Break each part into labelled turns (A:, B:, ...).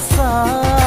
A: सा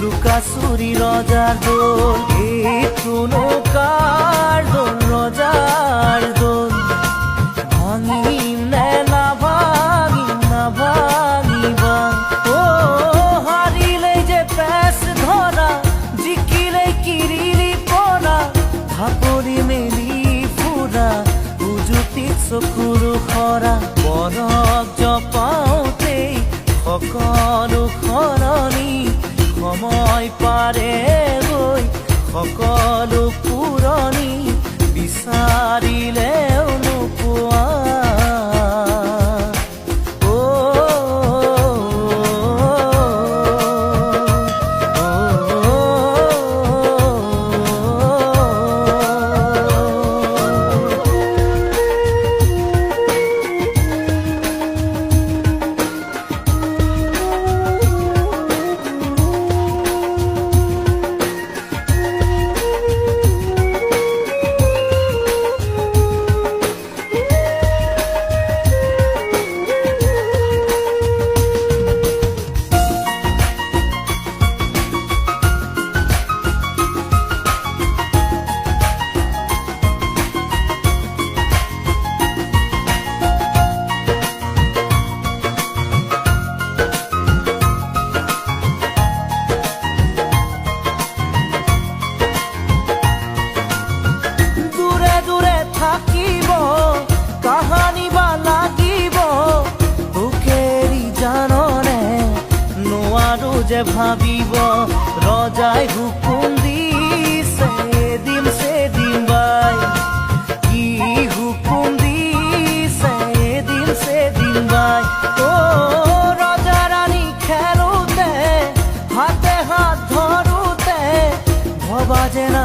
A: লুকাচুরি ৰজাৰ দোল এইটো নৌকাৰ দোল ৰজাৰ দোল। ভাঙিম নে নাভাঙিম নাভাঙিবা ও হারিলেই যে প্যাস ধরা জিকিলেই কিরিরি পনা ধাপৰি মেলি ফুৰা উজুতি চকুৰো খৰা বৰক জপাওঁতেই সকলো সলনি সময় পাৰে গৈ সকলো পুৰণি বিচাৰিলেও যে ভাবিব রজায় হুকুম দিছে দিম সে দিম বাই কি হুকুম দিছে দিম সে দিম বাই ও রাজা রানী খেলুতে, হাতে হাত ধরুতে, ভবা যে না